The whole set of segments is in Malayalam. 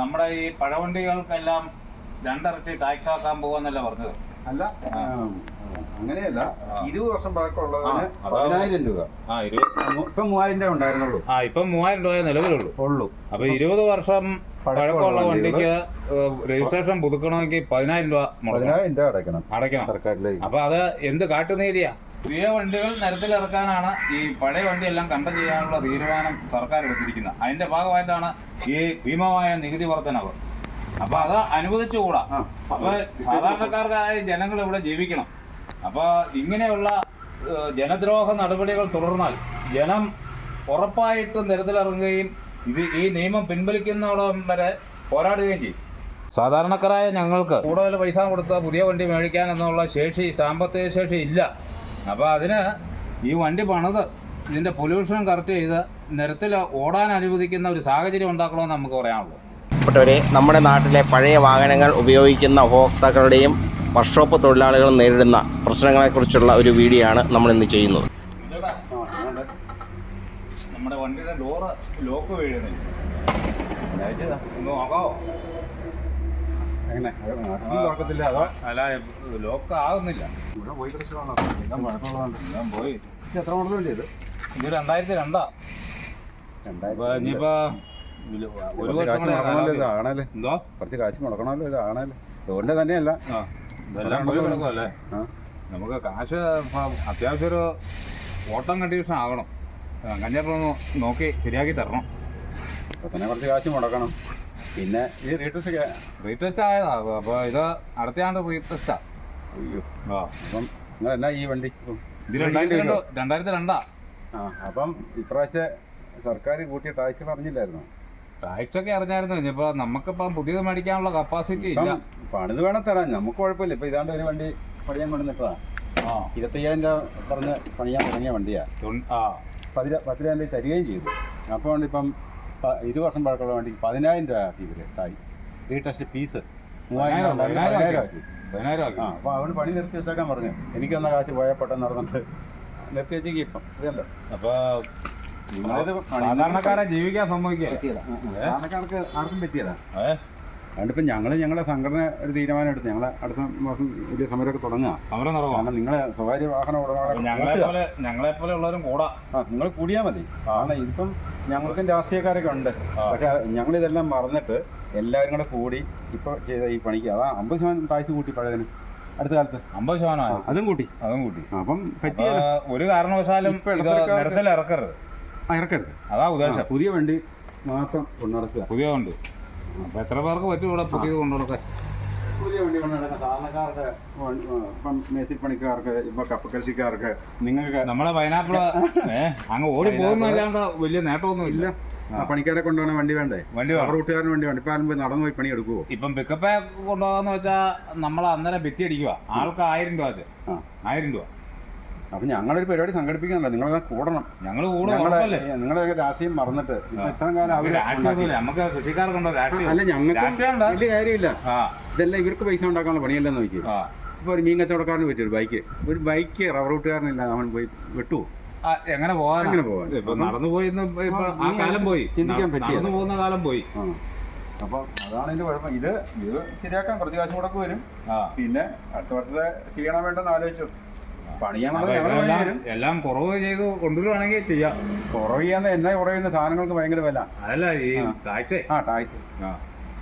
നമ്മുടെ ഈ പഴവണ്ടികൾക്കെല്ലാം രണ്ടിരട്ടി ടാക്സ് ആക്കാൻ പോവാന്നല്ല പറഞ്ഞത്? അല്ല അങ്ങനെയല്ല. ഇരുപത് വർഷം പഴക്കമുള്ളതിന് പതിനായിരം രൂപ. ആ ഇരുപത് മു- ഇപ്പൊ മൂവായിരം രൂപ ഉണ്ടായിരുന്നുള്ളൂ. ആ ഇപ്പം മൂവായിരം രൂപ നിലവിലുള്ളൂ. ഉള്ളൂ. അപ്പൊ ഇരുപത് വർഷം പഴക്കമുള്ള വണ്ടിക്ക് രജിസ്ട്രേഷൻ പുതുക്കണമെങ്കിൽ പതിനായിരം രൂപ പതിനായിരം രൂപ അടയ്ക്കണം അടയ്ക്കണം. സർക്കാരിലേക്ക്. അപ്പൊ അത് എന്ത് കാട്ടുനീതിയാ? പുതിയ വണ്ടികൾ നിരത്തിലിറക്കാനാണ് ഈ പഴയ വണ്ടിയെല്ലാം കണ്ടം ചെയ്യാനുള്ള തീരുമാനം സർക്കാർ എടുത്തിരിക്കുന്നത് അതിന്റെ ഭാഗമായിട്ടാണ് ഈ ഭീമമായ നികുതി വർധനവ്. അപ്പൊ അത് അനുവദിച്ചുകൂടാ. അപ്പൊ സാധാരണക്കാർക്കായ ജനങ്ങൾ ഇവിടെ ജീവിക്കണം. അപ്പൊ ഇങ്ങനെയുള്ള ജനദ്രോഹ നടപടികൾ തുടർന്നാൽ ജനം ഉറപ്പായിട്ടും നിരത്തിലിറങ്ങുകയും ഇത് ഈ നിയമം പിൻവലിക്കുന്നതോടൊപ്പം വരെ പോരാടുകയും ചെയ്യും. സാധാരണക്കാരായ ഞങ്ങൾക്ക് കൂടുതൽ പൈസ കൊടുത്ത പുതിയ വണ്ടി മേടിക്കാൻ എന്നുള്ള ശേഷി സാമ്പത്തിക ശേഷി ഇല്ല. അപ്പോൾ അതിന് ഈ വണ്ടി പണിത് ഇതിന്റെ പൊല്യൂഷൻ കറക്റ്റ് ചെയ്ത് നിരത്തിൽ ഓടാൻ അനുവദിക്കുന്ന ഒരു സാഹചര്യം ഉണ്ടാക്കണമെന്ന് നമുക്ക് പറയാനുള്ളൂ. പ്രിയപ്പെട്ടവരെ നമ്മുടെ നാട്ടിലെ പഴയ വാഹനങ്ങൾ ഉപയോഗിക്കുന്ന ഉപഭോക്താക്കളുടെയും വർക്ക്ഷോപ്പ് തൊഴിലാളികളും നേരിടുന്ന പ്രശ്നങ്ങളെക്കുറിച്ചുള്ള ഒരു വീഡിയോ ആണ് നമ്മൾ ഇന്ന് ചെയ്യുന്നത് നമ്മുടെ വണ്ടിയുടെ ഡോറ് ലോക്ക് വീഴുന്നില്ല. നോക്കാവോ? തുറക്കത്തില്ല അതാ അല്ല ലോക്ക് ആകുന്നില്ല ഇവിടെ പോയി എല്ലാം പോയി. എത്ര മോഡലുണ്ട് ഇത്? ഇത് രണ്ടായിരത്തി രണ്ടാ. ഇനിയിപ്പോ ഒരു കുറച്ച് വർഷം മുടക്കണമല്ലോ ഇത്. കാലാവധി. ആണല്ലേ? എന്തോ? കുറച്ച് കാശ് മുടക്കണമല്ലോ ഇത്. ആണല്ലേ? ലോറിന്റെ തന്നെയല്ല. ആ ഇതെല്ലാം പോയി കിടക്കുമല്ലേ നമുക്ക് കാശ് അത്യാവശ്യം ഒരു ഓട്ടം കണ്ടീഷൻ ആകണം കഞ്ഞപ്പം നോക്കി ശരിയാക്കി തരണം. അപ്പൊ തന്നെ കുറച്ച് കാശ് മുടക്കണം. പിന്നെ ഈ റീടെസ്റ്റ് റീടെസ്റ്റ് ആയതാ. അപ്പോൾ ഇത് അടുത്തയാണ്ട് റീടെസ്റ്റാ അയ്യോ. ആ അപ്പം നിങ്ങൾ എന്നാ ഈ വണ്ടി? ഇത് രണ്ടായിരത്തി രണ്ട് രണ്ടായിരത്തി രണ്ടാ. ആ അപ്പം ഇപ്രാവശ്യം സർക്കാർ കൂട്ടിയ ടാക്സ് പറഞ്ഞില്ലായിരുന്നു? ടാക്സ് ഒക്കെ അറിഞ്ഞായിരുന്നു. ഇനിയിപ്പോ നമുക്കിപ്പം പുതിയത് മേടിക്കാനുള്ള കപ്പാസിറ്റി ഇല്ല. പണിത് വേണം തരാൻ. നമുക്ക് കുഴപ്പമില്ല. ഇപ്പൊ ഇതാണ്ട് ഒരു വണ്ടി പണിയാൻ കൊണ്ട് നിൽക്കതാ ആ. ഇരുപത്തയ്യായിരം രൂപ പറഞ്ഞ് പണിയാൻ തുടങ്ങിയ വണ്ടിയാ. ആ. പത്തിനായിരം രൂപ തരികയും ചെയ്തു. അപ്പോൾ ഇപ്പം പ- വർഷം പഴക്കമുള്ള വണ്ടി പതിനായിരം രൂപ ആക്കി ഇവർ തായി. റീടെസ്റ്റ് പീസ് മൂവായിരം പതിനായിരം ആക്കി. ആ അപ്പോൾ അവന് പണി നിർത്തി വെച്ചേക്കാൻ പറഞ്ഞു. എനിക്ക് തന്ന കാശ് പോയാൽ പെട്ടെന്ന് നടന്നിട്ട് നിർത്തി വെച്ചേക്ക് ഇപ്പം. ഇതല്ലോ അപ്പൊ സാധാരണക്കാരെ ജീവിക്കാൻ പറ്റിയതാ. സാധാരണക്കാർക്ക് ആർക്കും പറ്റിയതാ. ഏ അതുകൊണ്ടിപ്പം ഞങ്ങൾ ഞങ്ങളുടെ സംഘടന ഒരു തീരുമാനം എടുത്ത്. ഞങ്ങളെ അടുത്ത മാസം വലിയ സമരമൊക്കെ തുടങ്ങുക. സമരം കാരണം നിങ്ങളെ സ്വകാര്യ വാഹന ഉടമകളെ ഞങ്ങളെ പോലെ ഞങ്ങളെ പോലെ ഉള്ളവരും കൂടാ. ആ നിങ്ങൾ കൂടിയാൽ മതി. കാരണം ഇതിപ്പം ഞങ്ങൾക്കും രാഷ്ട്രീയക്കാരൊക്കെ ഉണ്ട്. പക്ഷെ ഞങ്ങളിതെല്ലാം മറന്നിട്ട് എല്ലാവരും കൂടെ കൂടി ഇപ്പോൾ ചെയ്ത ഈ പണിക്ക് അതാ അമ്പത് ശതമാനം ടാക്സ് കൂട്ടി പഴയതിന് അടുത്ത കാലത്ത്. അമ്പത് ശതമാനം അതും കൂട്ടി. അതും കൂട്ടി. അപ്പം പറ്റിയ ഒരു കാരണവശാലും ഇറക്കരുത് ഇറക്കരുത്. അതാ ഉദ്ദേശം. പുതിയ വണ്ടി മാത്രം കൊണ്ടുനടക്കുക. പുതിയ കൊണ്ട് അപ്പൊ എത്ര പേർക്ക് പറ്റും ഇവിടെ പുതിയത് കൊണ്ടുനടക്കാൻ പുതിയ വണ്ടി കൊണ്ടുനടക്കുക സാധാരണക്കാർക്ക് വണ്ടി- ആ, ഇപ്പം മേത്തിപ്പണിക്കാർക്ക് ഇപ്പൊ കപ്പക്കൃഷിക്കാർക്ക് നിങ്ങൾക്ക് നമ്മളെ പൈനാപ്പിൾ ഏ അങ്ങ് ഓടി പോകുന്നല്ലാണ്ട് വലിയ നേട്ടമൊന്നും ഇല്ല. പണിക്കാരെ കൊണ്ടുപോകണ വണ്ടി വേണ്ടേ? വണ്ടി വേണം. റൂട്ടുകാരന് വണ്ടി വേണ്ട ഇപ്പം നടന്നു പോയി പണി എടുക്കുവോ? ഇപ്പം പിക്കപ്പേ കൊണ്ടുപോകാന്ന് വെച്ചാ നമ്മൾ അന്നേരം ഭിത്തി അടിക്കുക ആൾക്ക് ആയിരം രൂപ അത് ആയിരം രൂപ. അപ്പൊ ഞങ്ങളൊരു പരിപാടി സംഘടിപ്പിക്കുന്നുണ്ട് നിങ്ങളെ കൂടണം. ഞങ്ങൾ കൂടെ നിങ്ങളെ രാഷ്ട്രീയം മറന്നിട്ട് ഇപ്പൊ ഇത്രയും കാലം അവർ നമുക്ക് കൃഷിക്കാർക്കുണ്ടോ അല്ല ഞങ്ങൾക്ക് വലിയ കാര്യമില്ല. ആ. ഇതെല്ലാം ഇവർക്ക് പൈസ ഉണ്ടാക്കാനുള്ള പണിയല്ലെന്ന് നോക്കി ആ. ഇപ്പൊ ഒരു മീൻ കച്ചവടക്കാരന് പറ്റിയ ഒരു ബൈക്ക്. ഒരു ബൈക്ക് റബ്ബർ കൂട്ടുകാരനില്ല അവൻ പോയി വെട്ടുവോ? ആ, എങ്ങനെ പോകാൻ എങ്ങനെ പോകാൻ? ഇപ്പൊ നടന്നു പോയി ആ, കാലം പോയി. ചിന്തിക്കാൻ പറ്റി നടന്നു പോകുന്ന കാലം പോയി. അപ്പൊ അതാണ് ഇതിന്റെ കുഴപ്പം. ഇത് ഇത് ശരിയാക്കാൻ കുറച്ച് കാശ് മുടക്ക് വരും. ആ. പിന്നെ അടുത്ത വർഷത്തെ ചെയ്യണം വേണ്ടെന്ന് ആലോചിച്ചു. പണിയാൻ എല്ലാം കുറവ് ചെയ്ത് കൊണ്ടുവരുവാണെങ്കിൽ ചെയ്യാം. കുറവ് ചെയ്യാന്ന് എന്നാ കുറയുന്ന സാധനങ്ങൾക്ക് ഭയങ്കര വില. അതല്ല ഈ ടാക്സ്. ആ ടാക്സ്. ആ.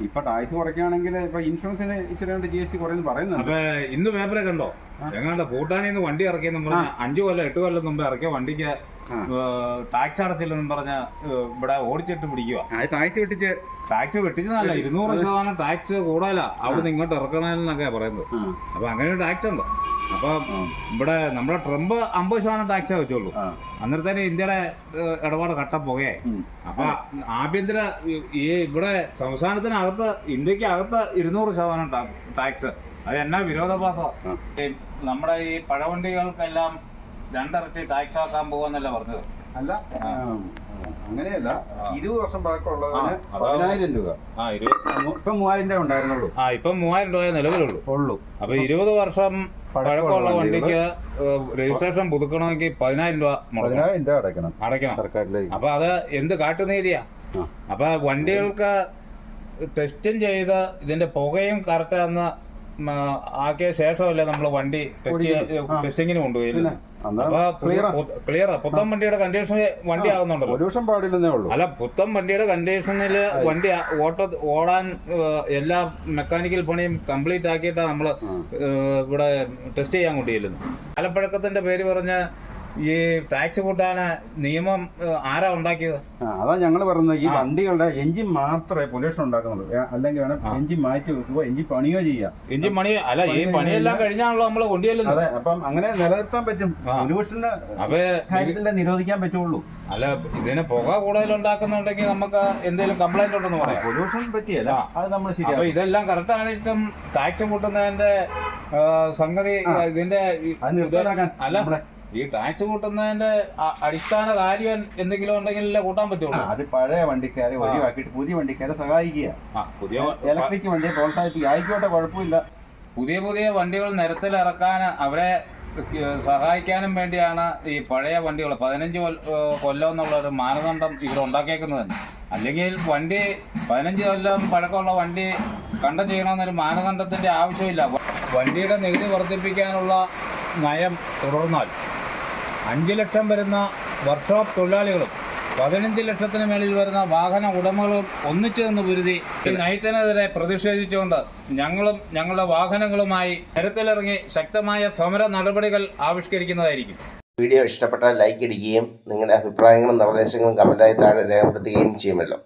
ഇപ്പൊ ടാക്സ് കുറയ്ക്കുകയാണെങ്കിൽ ഇപ്പൊ ഇൻഷുറൻസിന് ഇച്ചിരി ജി എസ് ടി കുറയുന്നു പറയുന്നത് അപ്പൊ ഇന്ന് പേപ്പറെ കണ്ടോ എങ്ങാണ്ട് ഭൂട്ടാനിന്ന് വണ്ടി ഇറക്കിയെന്നും പറഞ്ഞ അഞ്ചു കൊല്ലം എട്ട് കൊല്ലം മുമ്പ് ഇറക്കിയ വണ്ടിക്ക്. ടാക്സ് അടച്ചില്ലെന്നും പറഞ്ഞ ഇവിടെ ഓടിച്ചിട്ട് പിടിക്കുക ടാക്സ് വെട്ടിച്ച്. ടാക്സ് വെട്ടിച്ചതല്ല ഇരുന്നൂറ് ശതമാനം ടാക്സ് കൂടുതലാ അവിടെ ഇങ്ങോട്ട് ഇറക്കണമെന്നൊക്കെ പറയുന്നത്. അപ്പൊ അങ്ങനെ ടാക്സ് ഉണ്ട്? അപ്പൊ ഇവിടെ നമ്മുടെ ട്രംപ് അമ്പത് ശതമാനം ടാക്സേ വെച്ചുള്ളൂ ആ. അന്നേരത്തേന് ഇന്ത്യയുടെ ഇടപാട് കട്ട പോകേ ഉം. അപ്പൊ ആഭ്യന്തര ഈ- ഇവിടെ സംസ്ഥാനത്തിനകത്ത് ഇന്ത്യയ്ക്ക് അകത്ത് ഇരുന്നൂറ് ശതമാനം ടാക്സ് അത് എന്നാ വിരോധാഭാസം? നമ്മുടെ ഈ പഴവണ്ടികൾക്കെല്ലാം രണ്ടിരട്ടി ടാക്സ് ആക്കാൻ പോവാന്നല്ല പറഞ്ഞത്? അല്ല അങ്ങനെയല്ല ഇരുപത് വർഷം പഴക്കമുള്ളതിന് പതിനായിരം രൂപ. ഇപ്പൊ മൂവായിരം രൂപ ഉണ്ടായിരുന്നുള്ളൂ. ആ ഇപ്പൊ മൂവായിരം രൂപ നിലവിലുള്ളൂ. ഉള്ളൂ. അപ്പൊ ഇരുപത് വർഷം പഴക്കമുള്ള വണ്ടിക്ക് രജിസ്ട്രേഷൻ പുതുക്കണമെങ്കിൽ പതിനായിരം രൂപ പതിനായിരം രൂപ അടയ്ക്കണം. അടയ്ക്കണം. അപ്പൊ അത് എന്ത് കാട്ടുനീതിയാ. അപ്പൊ വണ്ടികൾക്ക് ടെസ്റ്റും ചെയ്ത് ഇതിന്റെ പുകയും കറക്റ്റാന്ന് ആക്കിയ ശേഷമല്ലേ നമ്മൾ വണ്ടി. ടെസ്റ്റിങ്ങിന് കൊണ്ടുപോയില്ല? ക്ലിയർ പുത്തൻ വണ്ടിയുടെ കണ്ടീഷൻ വണ്ടി ആകുന്നുണ്ടല്ലോ പൊല്യൂഷൻ പാടില്ലെന്നേ ഉള്ളൂ. അല്ല പുത്തൻ വണ്ടിയുടെ കണ്ടീഷനിൽ വണ്ടി ഓട്ട ഓടാൻ എല്ലാ മെക്കാനിക്കൽ പണിയും കംപ്ലീറ്റ് ആക്കിയിട്ടാണ് നമ്മൾ ഇവിടെ ടെസ്റ്റ് ചെയ്യാൻ കൊണ്ടുചെല്ലുന്നത്. അലപ്പഴക്കത്തിന്റെ പേര് പറഞ്ഞ് ഈ ടാക്സ് കൂട്ടാന നിയമം ആരാ ഉണ്ടാക്കിയത്? അതാ ഞങ്ങൾ പറയുന്നത് ഈ വണ്ടികളുടെ എഞ്ചിൻ മാത്രമേ പൊല്യൂഷൻ ഉണ്ടാക്കുന്നുള്ളൂ. അല്ലെങ്കിൽ വേണം എഞ്ചിൻ മാറ്റി വെക്കുക എഞ്ചിൻ പണിയോ ചെയ്യാം. എഞ്ചിൻ പണി അല്ല ഈ പണിയെല്ലാം കഴിഞ്ഞാണല്ലോ നമ്മൾ കൊണ്ടുചെല്ലുന്നത്. അതെ അപ്പം അങ്ങനെ നിലനിർത്താൻ പറ്റും. പൊല്യൂഷന്റെ അപ്പൊ നിരോധിക്കാൻ പറ്റുള്ളൂ. അല്ല ഇതിന് പുക കൂടുതൽ ഉണ്ടാക്കുന്നുണ്ടെങ്കിൽ നമുക്ക് എന്തെങ്കിലും കംപ്ലൈന്റ് ഉണ്ടെന്ന് പറയാം. പൊല്യൂഷൻ പറ്റിയല്ല. അത് നമ്മൾ ശരിയാണ് ഇതെല്ലാം കറക്റ്റ് ആയിട്ടും ടാക്സ് കൂട്ടുന്നതിന്റെ സംഗതി ഇതിന്റെ അല്ല ഈ ടാക്സ് കൂട്ടുന്നതിന്റെ അടിസ്ഥാന കാര്യം എന്തെങ്കിലും ഉണ്ടെങ്കിൽ കൂട്ടാൻ പറ്റുള്ളൂ. അത് പഴയ വണ്ടിക്കാരെ ഒഴിവാക്കിയിട്ട് പുതിയ വണ്ടിക്കാരെ സഹായിക്കുക. പുതിയ ഇലക്ട്രിക് വണ്ടിയെ പ്രോത്സാഹിപ്പിക്കുക. ആയിക്കോട്ടെ കുഴപ്പമില്ല. പുതിയ പുതിയ വണ്ടികൾ നിരത്തിൽ നിരത്തിലിറക്കാൻ അവരെ സഹായിക്കാനും വേണ്ടിയാണ് ഈ പഴയ വണ്ടികൾ. പതിനഞ്ച് കൊല്ല- കൊല്ലം എന്നുള്ള ഒരു മാനദണ്ഡം ഇവിടെ ഉണ്ടാക്കിയേക്കുന്നത് തന്നെ അല്ലെങ്കിൽ വണ്ടി പതിനഞ്ച് കൊല്ലം പഴക്കമുള്ള വണ്ടി കണ്ടം ചെയ്യണമെന്നൊരു മാനദണ്ഡത്തിന്റെ ആവശ്യമില്ല. വണ്ടിയുടെ നികുതി വർദ്ധിപ്പിക്കാനുള്ള നയം തുടർന്നാൽ അഞ്ച് ലക്ഷം വരുന്ന വർക്ക്ഷോപ്പ് തൊഴിലാളികളും പതിനഞ്ച് ലക്ഷത്തിന് മേളിൽ വരുന്ന വാഹന ഉടമകളും ഒന്നിച്ചു നിന്ന് പൊരുതി നയത്തിനെതിരെ പ്രതിഷേധിച്ചുകൊണ്ട് ഞങ്ങളും ഞങ്ങളുടെ വാഹനങ്ങളുമായി നിരത്തിലിറങ്ങി ശക്തമായ സമര നടപടികൾ ആവിഷ്കരിക്കുന്നതായിരിക്കും. വീഡിയോ ഇഷ്ടപ്പെട്ടാൽ ലൈക്ക് ഇടുകയും നിങ്ങളുടെ അഭിപ്രായങ്ങളും നിർദ്ദേശങ്ങളും കമന്റായി താഴെ രേഖപ്പെടുത്തുകയും ചെയ്യുമല്ലോ.